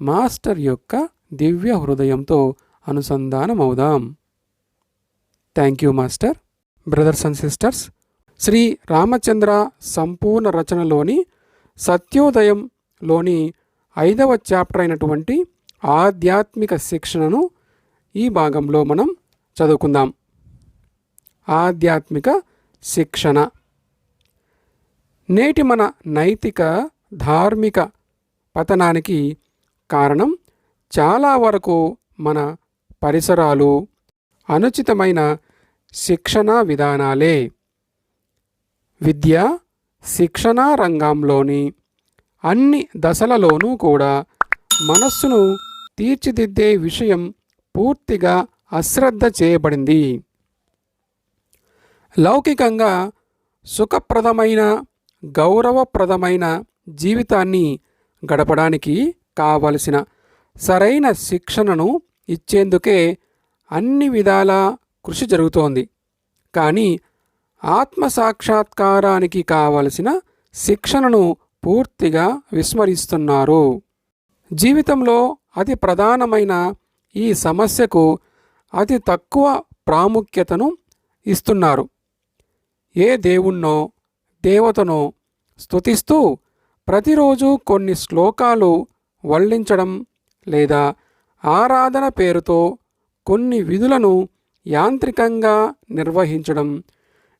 Master యొక్క దివ్య హృదయంతో అనుసంధానమవుదాం. Thank you master brothers and sisters Shri Ramachandra సంపూర్ణ రచనలోని సత్యోదయంలోని ఐదవ చాప్టర్ అయినటువంటి ఆధ్యాత్మిక శిక్షణను ఈ భాగంలో మనం చదువుకుందాం. ఆధ్యాత్మిక శిక్షణ. నేటి మన నైతిక ధార్మిక పతనానికి కారణం చాలా వరకు మన పరిసరాలు అనుచితమైన శిక్షణా విధానాలే. విద్య శిక్షణా రంగంలోని అన్ని దశలలోనూ కూడా మనస్సును తీర్చిదిద్దే విషయం పూర్తిగా అశ్రద్ధ చేయబడింది. లౌకికంగా సుఖప్రదమైన గౌరవప్రదమైన జీవితాన్ని గడపడానికి కావలసిన సరైన శిక్షణను ఇచ్చేందుకే అన్ని విధాలా కృషి జరుగుతోంది. కానీ ఆత్మసాక్షాత్కారానికి కావలసిన శిక్షణను పూర్తిగా విస్మరిస్తున్నారు. జీవితంలో అతి ప్రధానమైన ఈ సమస్యకు అతి తక్కువ ప్రాముఖ్యతను ఇస్తున్నారు. ఏ దేవుణ్ణో దేవతనో స్తుతిస్తూ ప్రతిరోజు కొన్ని శ్లోకాలు వల్లించడం లేదా ఆరాధన పేరుతో కొన్ని విధులను యాంత్రికంగా నిర్వహించడం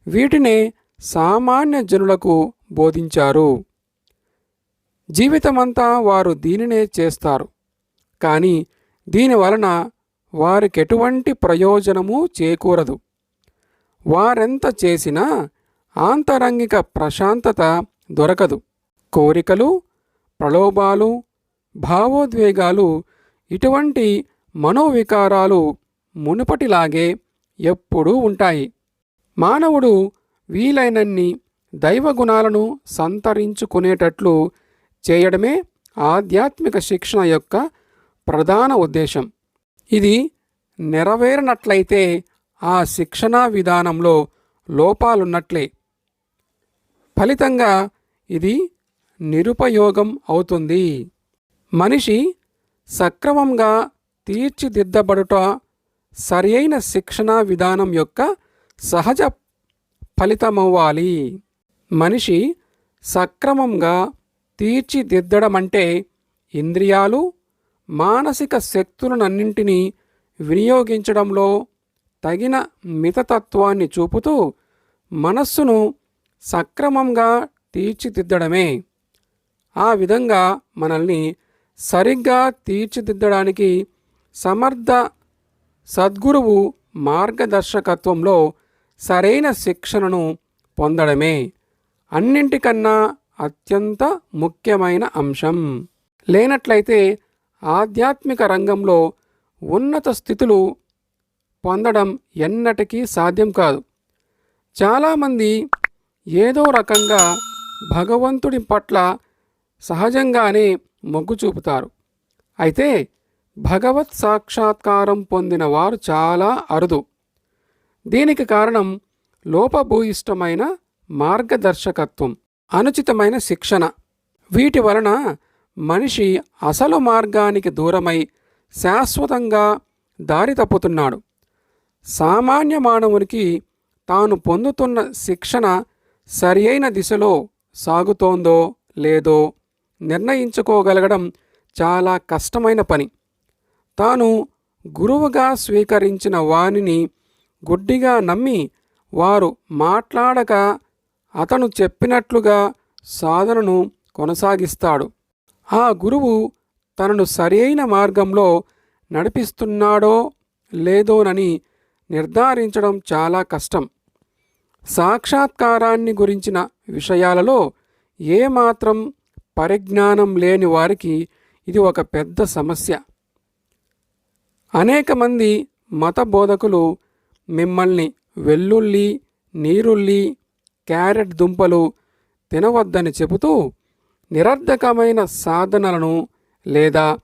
వీటినే సామాన్య జనులకు బోధించారు. జీవితమంతా వారు దీనినే చేస్తారు. కానీ దీని వలన వారికెటువంటి ప్రయోజనము చేకూరదు. వారెంత చేసినా ఆంతరంగిక ప్రశాంతత దొరకదు. కోరికలు ప్రలోభాలు భావోద్వేగాలు ఇటువంటి మనోవికారాలు మునుపటిలాగే ఎప్పుడూ ఉంటాయి. మానవుడు వీలైనన్ని దైవగుణాలను సంతరించుకునేటట్లు చేయడమే ఆధ్యాత్మిక శిక్షణ యొక్క ప్రధాన ఉద్దేశం. ఇది నెరవేరినట్లయితే ఆ శిక్షణా విధానంలో లోపాలున్నట్లే. ఫలితంగా ఇది నిరుపయోగం అవుతుంది. మనిషి సక్రమంగా తీర్చిదిద్దబడుట సరియైన శిక్షణా విధానం యొక్క సహజ ఫలితమవ్వాలి. మనిషి సక్రమంగా తీర్చిదిద్దడమంటే ఇంద్రియాలు మానసిక శక్తులనన్నింటినీ వినియోగించడంలో తగిన మితతత్వాన్ని చూపుతూ మనస్సును సక్రమంగా తీర్చిదిద్దడమే. ఆ విధంగా మనల్ని సరిగ్గా తీర్చిదిద్దడానికి సమర్థ సద్గురువు మార్గదర్శకత్వంలో సరైన శిక్షణను పొందడమే అన్నింటికన్నా అత్యంత ముఖ్యమైన అంశం. లేనట్లయితే ఆధ్యాత్మిక రంగంలో ఉన్నత స్థితులు పొందడం ఎన్నటికీ సాధ్యం కాదు. చాలామంది ఏదో రకంగా భగవంతుడి పట్ల సహజంగానే మొగ్గు చూపుతారు. అయితే భగవత్ సాక్షాత్కారం పొందిన వారు చాలా అరుదు. దీనికి కారణం లోపభూయిష్టమైన మార్గదర్శకత్వం అనుచితమైన శిక్షణ. వీటి వలన మనిషి అసలు మార్గానికి దూరమై శాశ్వతంగా దారి తప్పుతున్నాడు. సామాన్య మానవునికి తాను పొందుతున్న శిక్షణ సరియైన దిశలో సాగుతోందో లేదో నిర్ణయించుకోగలగడం చాలా కష్టమైన పని. తాను గురువుగా స్వీకరించిన వానిని గుడ్డిగా నమ్మి వారు మాట్లాడక అతను చెప్పినట్లుగా సాధనను కొనసాగిస్తాడు. ఆ గురువు తనను సరియైన మార్గంలో నడిపిస్తున్నాడో లేదోనని నిర్ధారించడం చాలా కష్టం. సాక్షాత్కారాన్ని గురించిన విషయాలలో ఏమాత్రం పరిజ్ఞానం లేని వారికి ఇది ఒక పెద్ద సమస్య. అనేక మంది మత బోధకులు మిమ్మల్ని వెల్లుల్లి నీరుల్లి క్యారెట్ దుంపలు తినవద్దని చెబుతూ నిరర్ధకమైన సాధనలను లేదా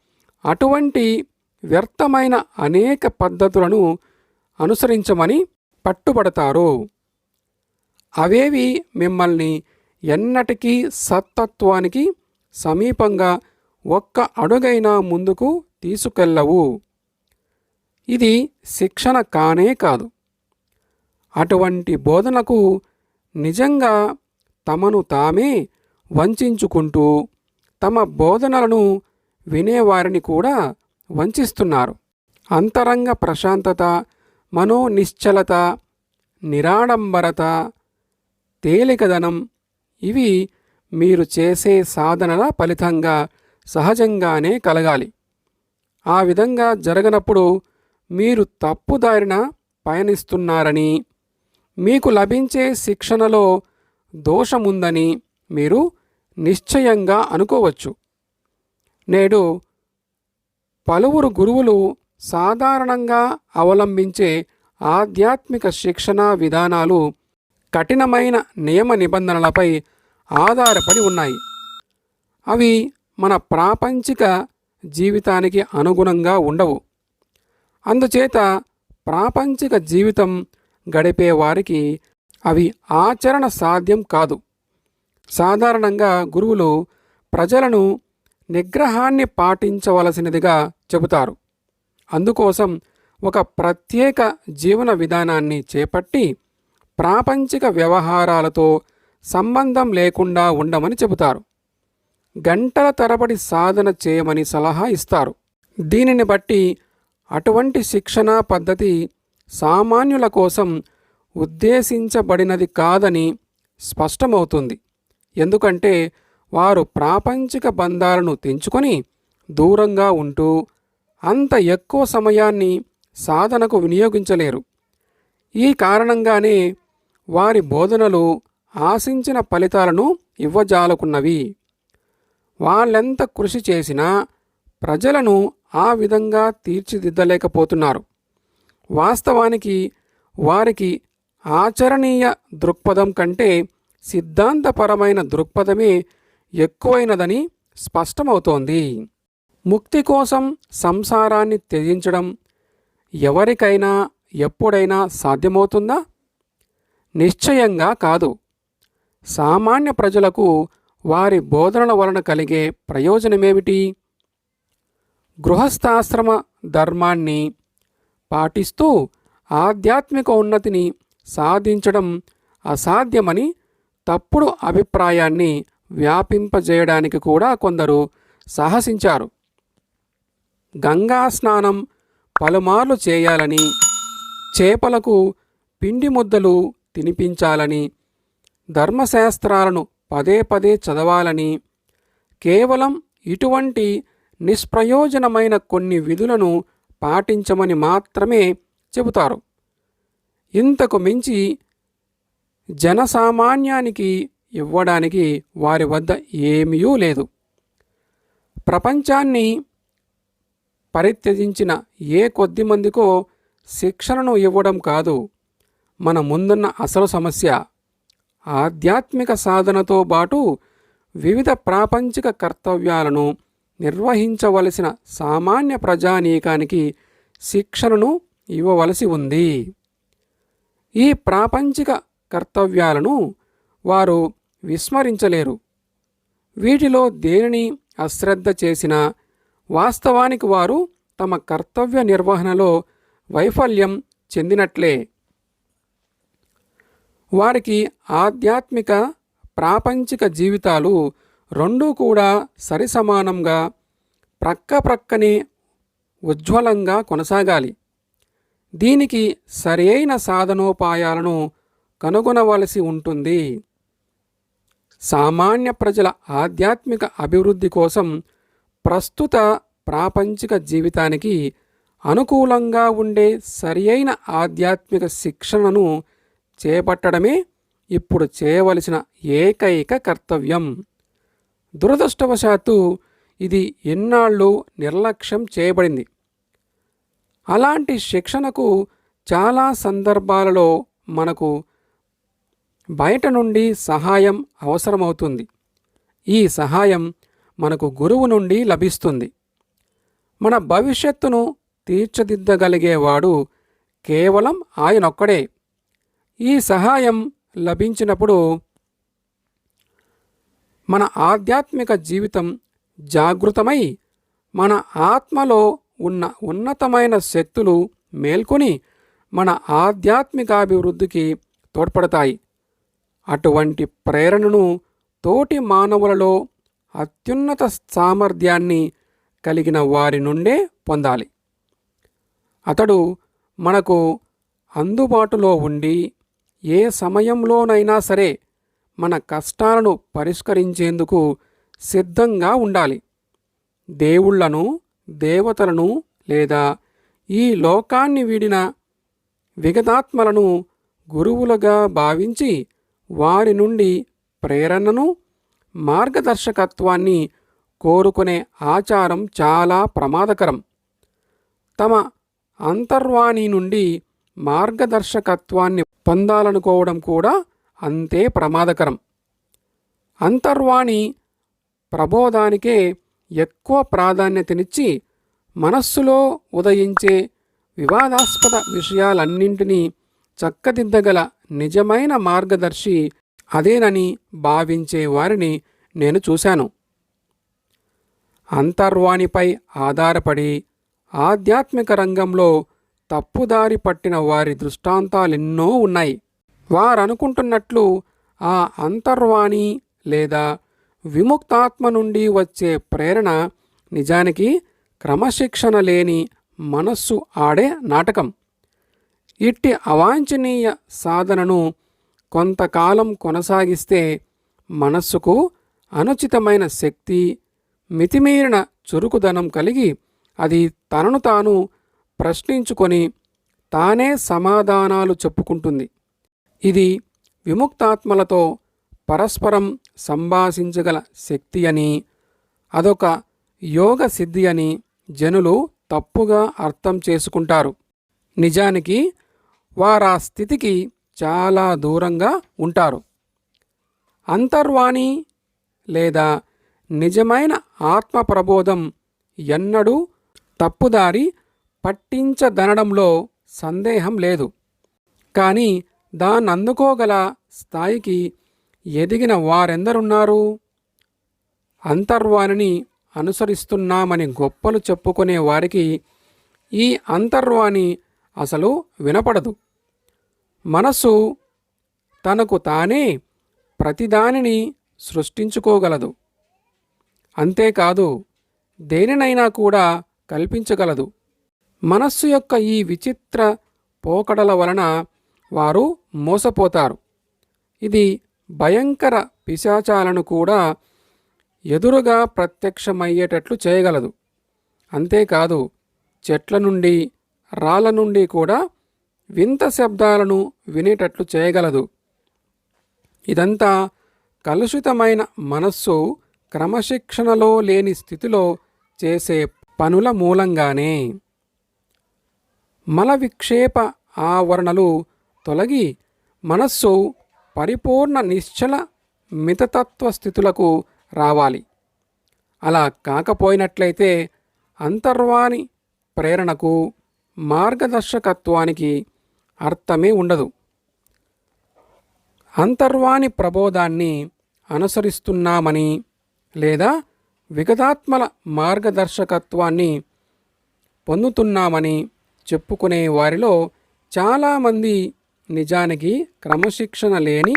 అటువంటి వ్యర్థమైన అనేక పద్ధతులను అనుసరించమని పట్టుబడతారు. అవేవి? మిమ్మల్ని ఎన్నటికీ సత్తత్వానికి సమీపంగా ఒక్క అడుగైనా ముందుకు తీసుకెళ్ళవు. ఇది శిక్షణ కానే కాదు. అటువంటి బోధనకు నిజంగా తమను తామే వంచుకుంటూ తమ బోధనలను వినేవారిని కూడా వంచిస్తున్నారు. అంతరంగ ప్రశాంతత మనోనిశ్చలత నిరాడంబరత తేలికదనం ఇవి మీరు చేసే సాధనల ఫలితంగా సహజంగానే కలగాలి. ఆ విధంగా జరగనప్పుడు మీరు తప్పుదారిన పయనిస్తున్నారని మీకు లభించే శిక్షణలో దోషముందని మీరు నిశ్చయంగా అనుకోవచ్చు. నేడు పలువురు గురువులు సాధారణంగా అవలంబించే ఆధ్యాత్మిక శిక్షణా విధానాలు కఠినమైన నియమ నిబంధనలపై ఆధారపడి ఉన్నాయి. అవి మన ప్రాపంచిక జీవితానికి అనుగుణంగా ఉండవు. అందుచేత ప్రాపంచిక జీవితం గడిపే వారికి అవి ఆచరణ సాధ్యం కాదు. సాధారణంగా గురువులు ప్రజలను నిగ్రహాన్ని పాటించవలసినదిగా చెబుతారు. అందుకోసం ఒక ప్రత్యేక జీవన విధానాన్ని చేపట్టి ప్రాపంచిక వ్యవహారాలతో సంబంధం లేకుండా ఉండమని చెబుతారు. గంటల తరబడి సాధన చేయమని సలహా ఇస్తారు. దీనిని బట్టి అటువంటి శిక్షణా పద్ధతి సామాన్యుల కోసం ఉద్దేశించబడినది కాదని స్పష్టమవుతుంది. ఎందుకంటే వారు ప్రాపంచిక బంధాలను తెంచుకొని దూరంగా ఉంటూ అంత ఎక్కువ సమయాన్ని సాధనకు వినియోగించలేరు. ఈ కారణంగానే వారి బోధనలు ఆశించిన ఫలితాలను ఇవ్వజాలకున్నవి. వాళ్ళెంత కృషి చేసినా ప్రజలను ఆ విధంగా తీర్చిదిద్దలేకపోతున్నారు. వాస్తవానికి వారికి ఆచరణీయ దృక్పథం కంటే సిద్ధాంతపరమైన దృక్పథమే ఎక్కువైనదని స్పష్టమవుతోంది. ముక్తి కోసం సంసారాన్ని త్యజించడం ఎవరికైనా ఎప్పుడైనా సాధ్యమవుతుందా? నిశ్చయంగా కాదు. సామాన్య ప్రజలకు వారి బోధనల వలన కలిగే ప్రయోజనమేమిటి? గృహస్థాశ్రమ ధర్మాన్ని పాటిస్తూ ఆధ్యాత్మిక ఉన్నతిని సాధించడం అసాధ్యమని తప్పుడు అభిప్రాయాన్ని వ్యాపింపజేయడానికి కూడా కొందరు సాహసించారు. గంగా స్నానం పలుమార్లు చేయాలని చేపలకు పిండి ముద్దలు తినిపించాలని ధర్మశాస్త్రాలను పదే పదే చదవాలని కేవలం ఇటువంటి నిష్ప్రయోజనమైన కొన్ని విధులను పాటించమని మాత్రమే చెబుతారు. ఇంతకు మించి జనసామాన్యానికి ఇవ్వడానికి వారి వద్ద ఏమీ లేదు. ప్రపంచాన్ని పరిత్యజించిన ఏ కొద్ది మందికో శిక్షణను ఇవ్వడం కాదు మన ముందున్న అసలు సమస్య ఆధ్యాత్మిక సాధనతో పాటు వివిధ ప్రాపంచిక కర్తవ్యాలను నిర్వహించవలసిన సామాన్య ప్రజానీకానికి శిక్షణను ఇవ్వవలసి ఉంది. ఈ ప్రాపంచిక కర్తవ్యాలను వారు విస్మరించలేరు. వీటిలో దేనిని అశ్రద్ధ చేసినా వాస్తవానికి వారు తమ కర్తవ్య నిర్వహణలో వైఫల్యం చెందినట్లే. వారికి ఆధ్యాత్మిక ప్రాపంచిక జీవితాలు రెండూ కూడా సరిసమానంగా ప్రక్క ప్రక్కనే ఉజ్వలంగా కొనసాగాలి. దీనికి సరియైన సాధనోపాయాలను కనుగొనవలసి ఉంటుంది. సామాన్య ప్రజల ఆధ్యాత్మిక అభివృద్ధి కోసం ప్రస్తుత ప్రాపంచిక జీవితానికి అనుకూలంగా ఉండే సరియైన ఆధ్యాత్మిక శిక్షణను చేపట్టడమే ఇప్పుడు చేయవలసిన ఏకైక కర్తవ్యం. దురదృష్టవశాత్తు ఇది ఎన్నాళ్ళు నిర్లక్ష్యం చేయబడింది. అలాంటి శిక్షణకు చాలా సందర్భాలలో మనకు బయట నుండి సహాయం అవసరమవుతుంది. ఈ సహాయం మనకు గురువు నుండి లభిస్తుంది. మన భవిష్యత్తును తీర్చిదిద్దగలిగేవాడు కేవలం ఆయనొక్కడే. ఈ సహాయం లభించినప్పుడు మన ఆధ్యాత్మిక జీవితం జాగృతమై మన ఆత్మలో ఉన్న ఉన్నతమైన శక్తులు మేల్కొని మన ఆధ్యాత్మికాభివృద్ధికి తోడ్పడతాయి. అటువంటి ప్రేరణను తోటి మానవులలో అత్యున్నత సామర్థ్యాన్ని కలిగిన వారి నుండే పొందాలి. అతడు మనకు అందుబాటులో ఉండి ఏ సమయంలోనైనా సరే మన కష్టాలను పరిష్కరించేందుకు సిద్ధంగా ఉండాలి. దేవుళ్ళను దేవతలను లేదా ఈ లోకాన్ని వీడిన విగతాత్మలను గురువులుగా భావించి వారి నుండి ప్రేరణను మార్గదర్శకత్వాన్ని కోరుకునే ఆచారం చాలా ప్రమాదకరం. తమ అంతర్వాణి నుండి మార్గదర్శకత్వాన్ని పొందాలనుకోవడం కూడా అంతే ప్రమాదకరం. అంతర్వాణి ప్రబోధానికే ఎక్కువ ప్రాధాన్యతనిచ్చి మనస్సులో ఉదయించే వివాదాస్పద విషయాలన్నింటినీ చక్కదిద్దగల నిజమైన మార్గదర్శి అదేనని భావించే వారిని నేను చూశాను. అంతర్వాణిపై ఆధారపడి ఆధ్యాత్మిక రంగంలో తప్పుదారి పట్టిన వారి దృష్టాంతాలెన్నో ఉన్నాయి. వారనుకుంటున్నట్లు ఆ అంతర్వాణి లేదా విముక్తాత్మ నుండి వచ్చే ప్రేరణ నిజానికి క్రమశిక్షణ లేని మనస్సు ఆడే నాటకం. ఇట్టి అవాంఛనీయ సాధనను కొంతకాలం కొనసాగిస్తే మనస్సుకు అనుచితమైన శక్తి మితిమీరిన చురుకుదనం కలిగి అది తనను తాను ప్రశ్నించుకొని తానే సమాధానాలు చెప్పుకుంటుంది. ఇది విముక్తాత్మలతో పరస్పరం సంభాషించగల శక్తి అని అదొక యోగ సిద్ధి అని జనులు తప్పుగా అర్థం చేసుకుంటారు. నిజానికి వారా స్థితికి చాలా దూరంగా ఉంటారు. అంతర్వాణి లేదా నిజమైన ఆత్మ ప్రబోధం ఎన్నడూ తప్పుదారి పట్టించదనడంలో సందేహం లేదు. కానీ దాన్నందుకోగల స్థాయికి ఎదిగిన వారెందరున్నారు? అంతర్వాణిని అనుసరిస్తున్నామని గొప్పలు చెప్పుకునే వారికి ఈ అంతర్వాణి అసలు వినపడదు. మనస్సు తనకు తానే ప్రతిదానిని సృష్టించుకోగలదు. అంతేకాదు దేనినైనా కూడా కల్పించగలదు. మనస్సు యొక్క ఈ విచిత్ర పోకడల వలన వారు మోసపోతారు. ఇది భయంకర పిశాచాలను కూడా ఎదురుగా ప్రత్యక్షమయ్యేటట్లు చేయగలదు. అంతేకాదు చెట్ల నుండి రాళ్ళ నుండి కూడా వింత శబ్దాలను వినేటట్లు చేయగలదు. ఇదంతా కలుషితమైన మనస్సు క్రమశిక్షణలో లేని స్థితిలో చేసే పనుల మూలంగానే. మల విక్షేప ఆవరణలు తొలగి మనస్సు పరిపూర్ణ నిశ్చల మితతత్వ స్థితులకు రావాలి. అలా కాకపోయినట్లయితే అంతర్వాణి ప్రేరణకు మార్గదర్శకత్వానికి అర్థమే ఉండదు. అంతర్వాణి ప్రబోధాన్ని అనుసరిస్తున్నామని లేదా విగతాత్మల మార్గదర్శకత్వాన్ని పొందుతున్నామని చెప్పుకునే వారిలో చాలామంది నిజానికి క్రమశిక్షణ లేని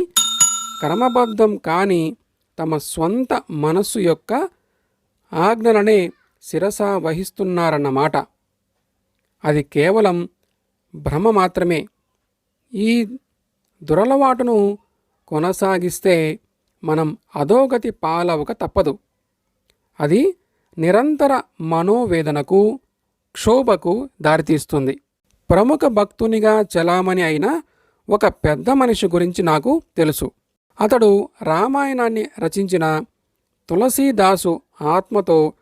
క్రమబద్ధం కాని తమ స్వంత మనస్సు యొక్క ఆజ్ఞలనే శిరస వహిస్తున్నారన్నమాట. అది కేవలం భ్రమ మాత్రమే. ఈ దురలవాటును కొనసాగిస్తే మనం అధోగతి పాలవక తప్పదు. అది నిరంతర మనోవేదనకు క్షోభకు దారితీస్తుంది. ప్రముఖ భక్తునిగా చలామణి అయిన ఒక పెద్ద మనిషి గురించి నాకు తెలుసు. అతడు రామాయణాన్ని రచించిన తులసీదాసు ఆత్మతో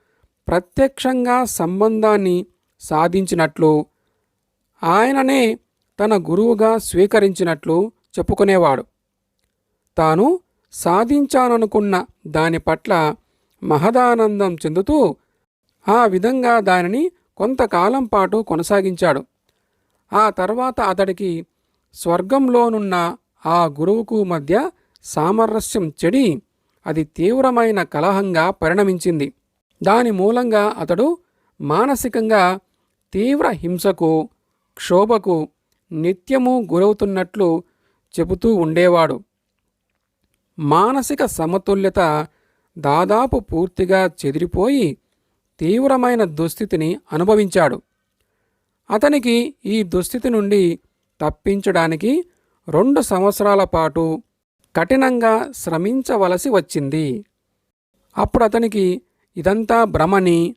ప్రత్యక్షంగా సంబంధాన్ని సాధించినట్లు ఆయననే తన గురువుగా స్వీకరించినట్లు చెప్పుకునేవాడు. తాను సాధించాననుకున్న దాని పట్ల మహదానందం చెందుతూ ఆ విధంగా దానిని కొంతకాలం పాటు కొనసాగించాడు. ఆ తర్వాత అతడికి స్వర్గంలోనున్న ఆ గురువుకు మధ్య సామరస్యం చెడి అది తీవ్రమైన కలహంగా పరిణమించింది. దాని మూలంగా అతడు మానసికంగా తీవ్ర హింసకు క్షోభకు నిత్యము గురవుతున్నట్లు చెబుతూ ఉండేవాడు. మానసిక సమతుల్యత దాదాపు పూర్తిగా చెదిరిపోయి తీవ్రమైన దుస్థితిని అనుభవించాడు. అతనికి ఈ దుస్థితి నుండి తప్పించడానికి రెండు సంవత్సరాల పాటు కఠినంగా శ్రమించవలసి వచ్చింది. అప్పుడు అతనికి ఇదంతా భ్రమని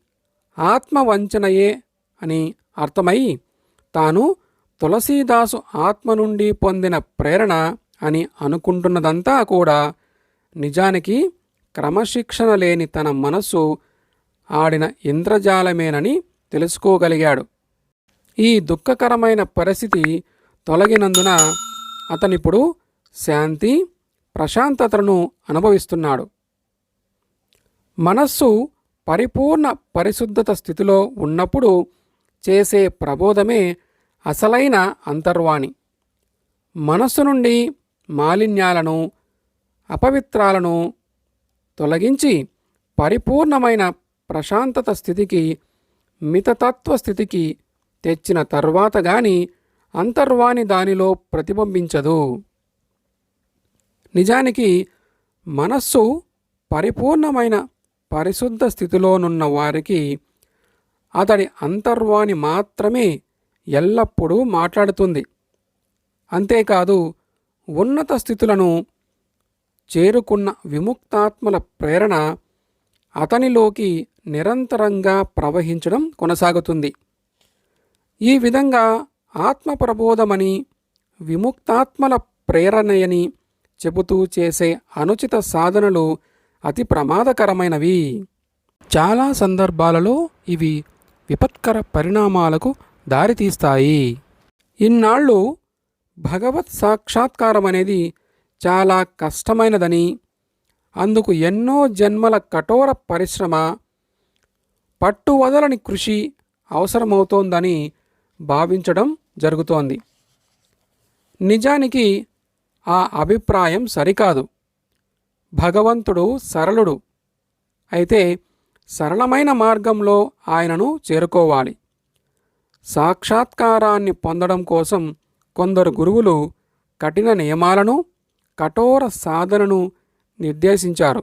ఆత్మవంచనయే అని అర్థమై తాను తులసీదాసు ఆత్మ నుండి పొందిన ప్రేరణ అని అనుకుంటున్నదంతా కూడా నిజానికి క్రమశిక్షణ లేని తన మనస్సు ఆడిన ఇంద్రజాలమేనని తెలుసుకోగలిగాడు. ఈ దుఃఖకరమైన పరిస్థితి తొలగినందున అతనిప్పుడు శాంతి ప్రశాంతతను అనుభవిస్తున్నాడు. మనస్సు పరిపూర్ణ పరిశుద్ధత స్థితిలో ఉన్నప్పుడు చేసే ప్రబోధమే అసలైన అంతర్వాణి. మనస్సు నుండి మాలిన్యాలను అపవిత్రాలను తొలగించి పరిపూర్ణమైన ప్రశాంతత స్థితికి మితతత్వ స్థితికి తెచ్చిన తర్వాత గాని అంతర్వాణి దానిలో ప్రతిబింబించదు. నిజానికి మనస్సు పరిపూర్ణమైన పరిశుద్ధ స్థితిలోనున్న వారికి అతడి అంతర్వాణి మాత్రమే ఎల్లప్పుడూ మాట్లాడుతుంది. అంతేకాదు ఉన్నత స్థితులను చేరుకున్న విముక్తాత్మల ప్రేరణ అతనిలోకి నిరంతరంగా ప్రవహించడం కొనసాగుతుంది. ఈ విధంగా ఆత్మ ప్రబోధమని విముక్తాత్మల ప్రేరణయని చెబుతూ చేసే అనుచిత సాధనలు అతి ప్రమాదకరమైనవి. చాలా సందర్భాలలో ఇవి విపత్కర పరిణామాలకు దారితీస్తాయి. ఇన్నాళ్ళు భగవత్ సాక్షాత్కారం అనేది చాలా కష్టమైనదని అందుకు ఎన్నో జన్మల కఠోర పరిశ్రమ పట్టు వదలని కృషి అవసరమవుతోందని భావించడం జరుగుతోంది. నిజానికి ఆ అభిప్రాయం సరికాదు. భగవంతుడు సరళుడు. అయితే సరళమైన మార్గంలో ఆయనను చేరుకోవాలి. సాక్షాత్కారాన్ని పొందడం కోసం కొందరు గురువులు కఠిన నియమాలను కఠోర సాధనను నిర్దేశించారు.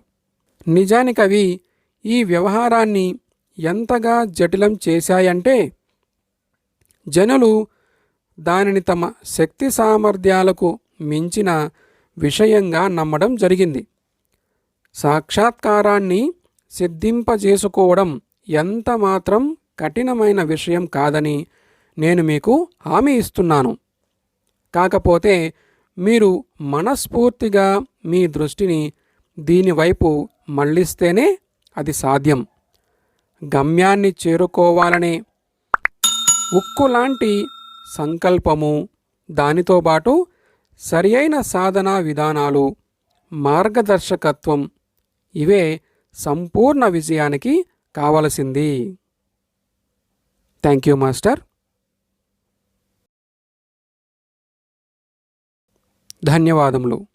నిజానికవి ఈ వ్యవహారాన్ని ఎంతగా జటిలం చేశాయంటే జనులు దానిని తమ శక్తి సామర్థ్యాలకు మించిన విషయంగా నమ్మడం జరిగింది. సాక్షాత్కారాన్ని సిద్ధింపజేసుకోవడం ఎంత మాత్రం కఠినమైన విషయం కాదని నేను మీకు హామీ ఇస్తున్నాను. కాకపోతే మీరు మనస్ఫూర్తిగా మీ దృష్టిని దీనివైపు మళ్ళిస్తేనే అది సాధ్యం. గమ్యాన్ని చేరుకోవాలనే ఉక్కులాంటి సంకల్పము. దానితో పాటు సరియైన సాధనా విధానాలు మార్గదర్శకత్వం ఇవే సంపూర్ణ విజయానికి కావలసింది. థ్యాంక్ యూ మాస్టర్ ధన్యవాదములు.